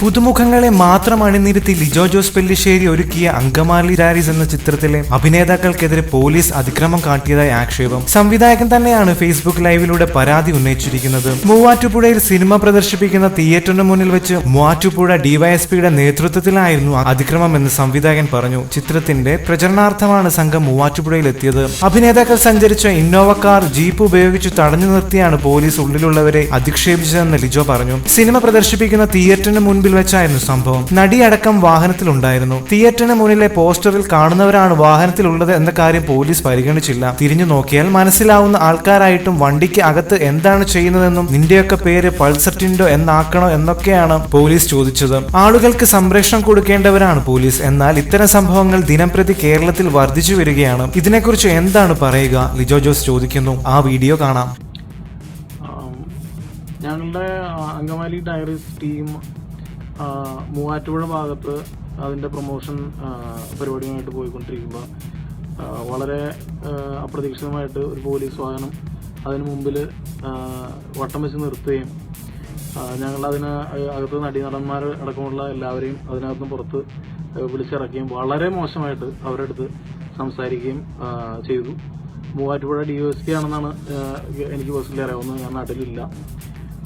പുതുമുഖങ്ങളെ മാത്രം അണിനിരത്തി ലിജോ ജോസ് പെല്ലിശ്ശേരി ഒരുക്കിയ അങ്കമാലി ഡാരീസ് എന്ന ചിത്രത്തിലെ അഭിനേതാക്കൾക്കെതിരെ പോലീസ് അതിക്രമം കാട്ടിയതായി ആക്ഷേപം. സംവിധായകൻ തന്നെയാണ് ഫേസ്ബുക്ക് ലൈവിലൂടെ പരാതി ഉന്നയിച്ചിരിക്കുന്നത്. മൂവാറ്റുപുഴയിൽ സിനിമ പ്രദർശിപ്പിക്കുന്ന തിയേറ്ററിന് മുന്നിൽ വെച്ച് മൂവാറ്റുപുഴ ഡിവൈഎസ്പിയുടെ നേതൃത്വത്തിലായിരുന്നു അതിക്രമം എന്ന് സംവിധായകൻ പറഞ്ഞു. ചിത്രത്തിന്റെ പ്രചരണാർത്ഥമാണ് സംഘം മൂവാറ്റുപുഴയിൽ എത്തിയത് അഭിനേതാക്കൾ സഞ്ചരിച്ച ഇന്നോവ കാർ ജീപ്പ് ഉപയോഗിച്ച് തടഞ്ഞു നിർത്തിയാണ് പോലീസ് ഉള്ളിലുള്ളവരെ അധിക്ഷേപിച്ചതെന്ന് ലിജോ പറഞ്ഞു. സിനിമ പ്രദർശിപ്പിക്കുന്ന തിയേറ്ററിന് മുൻപിൽ വെച്ചായിരുന്നു സംഭവം. നടിയടക്കം വാഹനത്തിലുണ്ടായിരുന്നു. തിയേറ്ററിന് മുന്നിലെ പോസ്റ്ററിൽ കാണുന്നവരാണ് വാഹനത്തിലുള്ളത് എന്ന കാര്യം പോലീസ് പരിഗണിച്ചില്ല. തിരിഞ്ഞു നോക്കിയാൽ മനസ്സിലാവുന്ന ആൾക്കാരായിട്ടും വണ്ടിക്ക് അകത്ത് എന്താണ് ചെയ്യുന്നതെന്നും നിന്റെയൊക്കെ പേര് പൾസർ ടിൻഡോ എന്നാക്കണോ എന്നൊക്കെയാണ് പോലീസ് ചോദിച്ചത്. ആളുകൾക്ക് സംരക്ഷണം കൊടുക്കേണ്ടവരാണ് പോലീസ്. എന്നാൽ ഇത്തരം സംഭവങ്ങൾ ദിനംപ്രതി കേരളത്തിൽ വർദ്ധിച്ചു വരികയാണ്. ഇതിനെക്കുറിച്ച് എന്താണ് പറയുക? ലിജോ ജോസ് ചോദിക്കുന്നു. ആ വീഡിയോ കാണാം. ഞങ്ങളുടെ അങ്കമാലി ഡയറീസ് ടീം മൂവാറ്റുപുഴ ഭാഗത്ത് അതിന്റെ പ്രൊമോഷൻ പരിപാടിയുമായിട്ട് പോയിക്കൊണ്ടിരിക്കുമ്പോൾ വളരെ അപ്രതീക്ഷിതമായിട്ട് ഒരു പോലീസ് വാഹനം അതിന് മുമ്പിൽ വട്ടം വെച്ച് നിർത്തുകയും ഞങ്ങൾ അതിന് അകത്ത് നടീനടന്മാർ അടക്കമുള്ള എല്ലാവരെയും അതിനകത്ത് പുറത്ത് വിളിച്ചിറക്കുകയും വളരെ മോശമായിട്ട് അവരുടെ അടുത്ത് സംസാരിക്കുകയും ചെയ്തു. മൂവാറ്റുപുഴ ഡി എസ് പി ആണെന്നാണ് എനിക്ക് പേഴ്സണലി അറിയാവുന്നത്. ഞാൻ നാട്ടിലില്ല.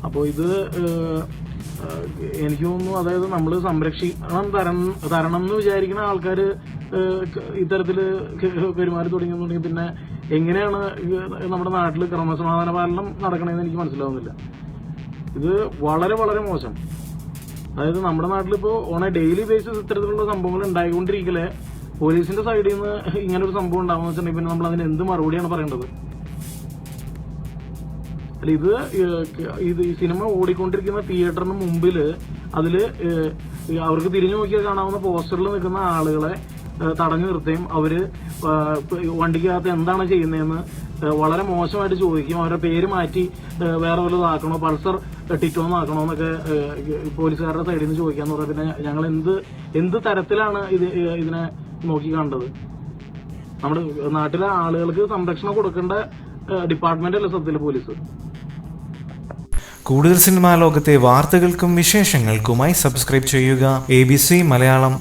അപ്പോൾ ഇത് എനിക്ക് തോന്നുന്നു അതായത് നമ്മൾ സംരക്ഷിക്കണം തരണം തരണം എന്ന് വിചാരിക്കുന്ന ആൾക്കാർ ഇത്തരത്തിൽ പെരുമാറി തുടങ്ങിയെന്നുണ്ടെങ്കിൽ പിന്നെ എങ്ങനെയാണ് നമ്മുടെ നാട്ടിൽ ക്രമസമാധാന പാലനം നടക്കണമെന്ന് എനിക്ക് മനസ്സിലാവുന്നില്ല. ഇത് വളരെ വളരെ മോശം. അതായത് നമ്മുടെ നാട്ടിലിപ്പോ ഓൺ ഡെയിലി ബേസിസ് ഇത്തരത്തിലുള്ള സംഭവങ്ങൾ ഉണ്ടായിക്കൊണ്ടിരിക്കലേ പോലീസിന്റെ സൈഡിൽ നിന്ന് ഇങ്ങനെ ഒരു സംഭവം ഉണ്ടാകുന്ന വെച്ചിട്ടുണ്ടെങ്കിൽ പിന്നെ നമ്മൾ അതിന് എന്ത് മറുപടിയാണ് പറയേണ്ടത്? അല്ല ഇത് ഇത് ഈ സിനിമ ഓടിക്കൊണ്ടിരിക്കുന്ന തിയേറ്ററിന് മുമ്പിൽ അതിൽ അവർക്ക് തിരിഞ്ഞു നോക്കിയാൽ കാണാവുന്ന പോസ്റ്ററിൽ നിൽക്കുന്ന ആളുകളെ തടഞ്ഞു നിർത്തുകയും അവർ വണ്ടിക്കകത്ത് എന്താണ് ചെയ്യുന്നതെന്ന് വളരെ മോശമായിട്ട് ചോദിക്കും അവരുടെ പേര് മാറ്റി വേറെ വല്ലതാക്കണോ പൾസർ ടിറ്റോന്ന് ആക്കണോ എന്നൊക്കെ പോലീസുകാരുടെ സൈഡിൽ നിന്ന് ചോദിക്കാന്ന് പറഞ്ഞാൽ പിന്നെ ഞങ്ങൾ എന്ത് എന്ത് തരത്തിലാണ് ഇത് ഇതിനെ നോക്കി കണ്ടത്? നമ്മുടെ നാട്ടിലെ ആളുകൾക്ക് സംരക്ഷണം കൊടുക്കേണ്ട ഡിപ്പാർട്ട്മെന്റ് അല്ല സത്യത്തിൽ പോലീസ്? കൂടുതൽ സിനിമാ ലോകത്തെ വാർത്തകൾക്കും വിശേഷങ്ങൾക്കുമായി സബ്സ്ക്രൈബ് ചെയ്യുക. എ മലയാളം